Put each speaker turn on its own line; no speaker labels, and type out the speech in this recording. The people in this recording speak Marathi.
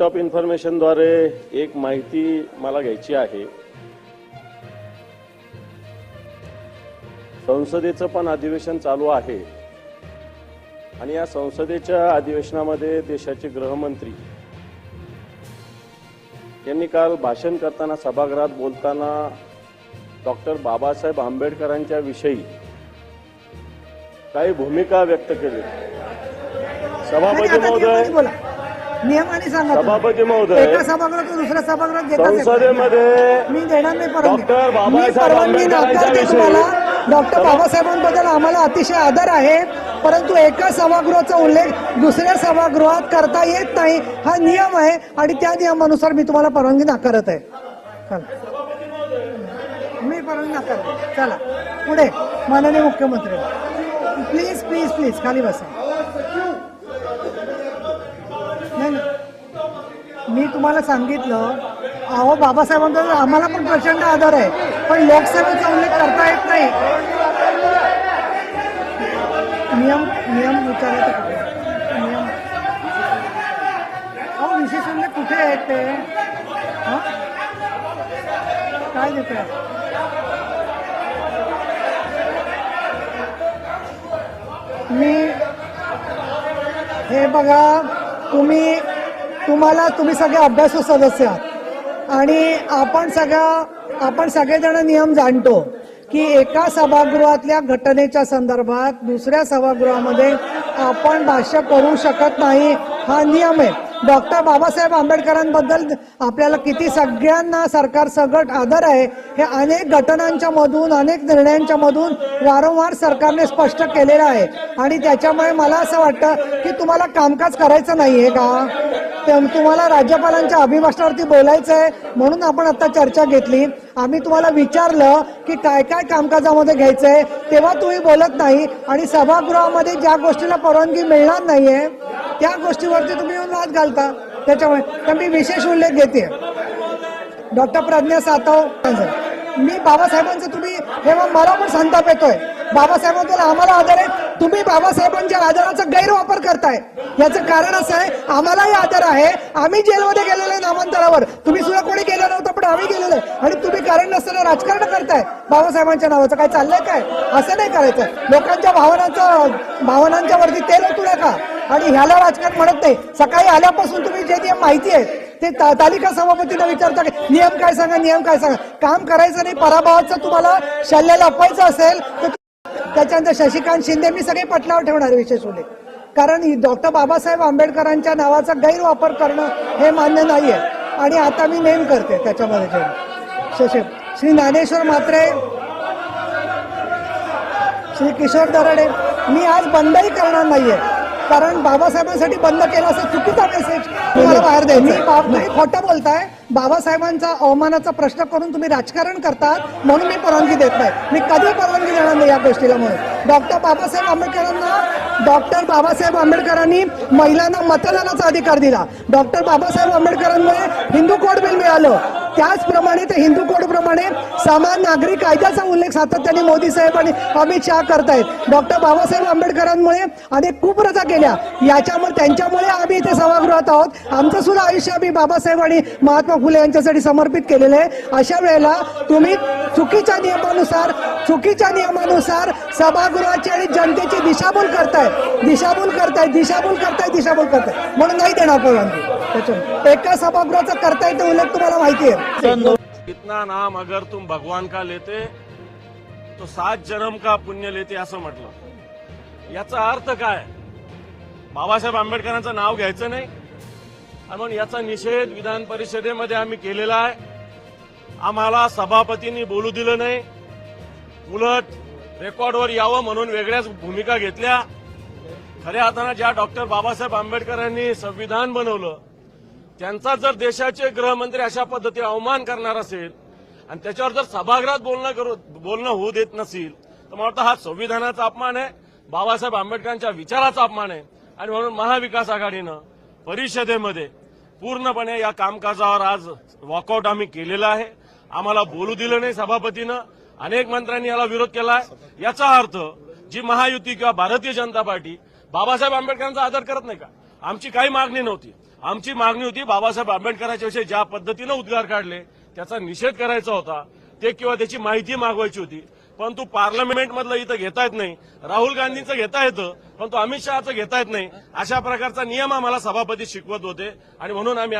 टॉप इन्फॉर्मेशनद्वारे एक माहिती मला घ्यायची आहे. संसदेचं पण अधिवेशन चालू आहे. आणि या संसदेच्या अधिवेशनामध्ये देशाचे गृहमंत्री यांनी काल भाषण करताना सभागृहात बोलताना डॉक्टर बाबासाहेब आंबेडकरांच्या विषयी काही भूमिका व्यक्त केली. सभापती महोदय
नियमाने सांगा.
सभापती महोदय
एका सभागृहातून दुसऱ्या सभागृहात घेता येत
संसदेमध्ये
नाही. मी देणार नाही परवानगी.
बाबासाहेब
मी परवानगी नाकारते तुम्हाला. डॉक्टर बाबासाहेबांबद्दल आम्हाला अतिशय आदर आहे परंतु एका सभागृहाचा उल्लेख दुसऱ्या सभागृहात करता येत नाही हा नियम आहे आणि त्या नियमानुसार मी तुम्हाला परवानगी नाकारत आहे. चला. मी परवानगी नाकारते चला. पुढे माननीय मुख्यमंत्री. प्लीज प्लीज प्लीज खाली बसा. मी तुम्हाला सांगितलं अहो बाबासाहेबांचा आम्हाला पण प्रचंड आदर आहे पण लोकसभेचा उल्लेख करता येत नाही. नियम नियम विचारायचं कुठे? नियम. अहो विशेष उल्लेख कुठे आहेत ते? काय देते मी हे बघा तुम्ही तुम्हाला तुम्ही सगळे अभ्यासू सदस्य आहात. आणि आपण सगळ्या आपण सगळेजण नियम जाणतो की एका सभागृहातल्या घटनेच्या संदर्भात दुसऱ्या सभागृहामध्ये आपण भाष्य करू शकत नाही. हा नियम आहे. डॉक्टर बाबासाहेब आंबेडकरांबद्दल आपल्याला किती सगळ्यांना सरकार सगट आदर आहे हे अनेक घटनांच्या मधून अनेक निर्णयांच्या मधून वारंवार सरकारने स्पष्ट केलेलं आहे. आणि त्याच्यामुळे मला असं वाटतं की तुम्हाला कामकाज करायचं नाही आहे का? तुम्हाला राज्यपालांच्या अभिभाषणावरती बोलायचं आहे म्हणून आपण आता चर्चा घेतली. आम्ही तुम्हाला विचारलं की काय काय कामकाजामध्ये घ्यायचं आहे तेव्हा तुम्ही बोलत नाही आणि सभागृहामध्ये ज्या गोष्टीला परवानगी मिळणार नाहीये त्या गोष्टीवरती तुम्ही येऊन वाद घालता. त्याच्यामुळे तर मी विशेष उल्लेख घेते. डॉक्टर प्रज्ञा सातव मी बाबासाहेबांचं तुम्ही हे मला पण संताप येतोय. बाबासाहेबांबद्दल आम्हाला आदर आहे. तुम्ही बाबासाहेबांच्या आदराचा गैरवापर करताय. याचं कारण असं आहे आम्हालाही आदर आहे. आम्ही जेलमध्ये गेलेलो आहे नामांतरावर. तुम्ही सुद्धा कोणी गेलं नव्हतं पण आम्ही गेलेलो. आहे आणि तुम्ही कारण नसताना राजकारण करताय. बाबासाहेबांच्या नावाचं काय चाललंय काय? असं नाही करायचं. लोकांच्या भावनांचं भावनांच्या वरती तेल ओतू नका. आणि ह्याला राजकारण म्हणत नाही. सकाळी आल्यापासून तुम्ही जे नियम माहिती आहे ते ता- तालिका सभापतींना विचारता की नियम काय सांगा नियम काय सांगा? काम करायचं नाही पराभवाचं तुम्हाला शल्य लपवायचं असेल तर त्याच्यानंतर शशिकांत शिंदे मी सगळे पटलावर ठेवणार विशेष उल्लेख. कारण डॉक्टर बाबासाहेब आंबेडकरांच्या नावाचा गैरवापर करणं हे मान्य नाही आहे आणि आता मी नेम करते त्याच्यामध्ये जे. शशी श्री ज्ञानेश्वर म्हात्रे श्री किशोर दराडे मी आज बंदही करणार नाहीये. कारण बाबासाहेबांसाठी बंद केलं असं चुकीचा मेसेज तुम्हाला बाहेर द्यायचा मी बाब नाही. खोटं बोलताय. बाबासाहेबांचा अवमानाचा प्रश्न करून तुम्ही राजकारण करतात म्हणून मी परवानगी देत नाही. मी कधी परवानगी देणार नाही या गोष्टीला म्हणून. डॉक्टर बाबासाहेब आंबेडकरांना डॉक्टर बाबासाहेब आंबेडकरांनी महिलांना मतदानाचा अधिकार दिला. डॉक्टर बाबासाहेब आंबेडकरांमुळे हिंदू कोड बिल मिळालं. त्याचप्रमाणे ते हिंदू कोड प्रमाणे समान नागरी कायद्याचा उल्लेख सातत्याने मोदी साहेब आणि अमित शहा करतायत. डॉक्टर बाबासाहेब आंबेडकरांमुळे अनेक कुप्रथा केल्या. याच्यामुळे त्यांच्यामुळे आम्ही इथे सभागृहात आहोत. आमचं सुद्धा आयुष्य आम्ही बाबासाहेब आणि महात्मा फुले यांच्यासाठी समर्पित केलेलं आहे. अशा वेळेला तुम्ही चुकीच्या नियमानुसार चुकीच्या नियमानुसार सभागृहाची आणि जनतेची दिशाभूल करताय. दिशाभूल करताय दिशाभूल करताय दिशाभूल करताय. म्हणून नाही देणार परवानगी त्याच्यामुळे एका सभागृहाचा करता येते उल्लेख तुम्हाला माहिती आहे.
इतना नाम अगर तुम भगवान का लेते तो सात जन्म का पुण्य लेते असं म्हटलं. याचा अर्थ काय? बाबासाहेब आंबेडकरांचं नाव घ्यायचं नाही. म्हणून याचा निषेध विधान परिषदेमध्ये आम्ही केलेला आहे. आम्हाला सभापतींनी बोलू दिलं नाही. उलट रेकॉर्डवर यावं म्हणून वेगळ्याच भूमिका घेतल्या. खऱ्या अर्थानं ज्या डॉक्टर बाबासाहेब आंबेडकरांनी संविधान बनवलं त्यांचा जर देशाचे गृहमंत्री अशा पद्धती अवमान करणार असेल आणि त्याच्यावर जर सभागृहात बोलणं करू बोलणं होऊ देत नसेल तर मला वाटतं हा संविधानाचा अपमान आहे. बाबासाहेब आंबेडकरांच्या विचाराचा अपमान आहे. आणि म्हणून महाविकास आघाडीनं परिषदेमध्ये पूर्णपणे या कामकाजावर आज वॉकआउट आम्ही केलेलं आहे. आम्हाला बोलू दिलं नाही सभापतीनं. अनेक मंत्र्यांनी याला विरोध केला आहे याचा अर्थ जी महायुती किंवा भारतीय जनता पार्टी बाबासाहेब आंबेडकरांचा आदर करत नाही का? आमची काही मागणी नव्हती. आमची मागणी होती बाबासाहेब आंबेडकरांच्या विषयी ज्या पद्धतीनं उद्गार काढले त्याचा निषेध करायचा होता. ते किंवा त्याची माहिती मागवायची होती. परंतु पार्लमेंटमधलं इथं घेता येत नाही. राहुल गांधींचं घेता येतं परंतु अमित शहाचं घेता येत नाही. अशा प्रकारचा नियम आम्हाला सभापती शिकवत होते. आणि म्हणून आम्ही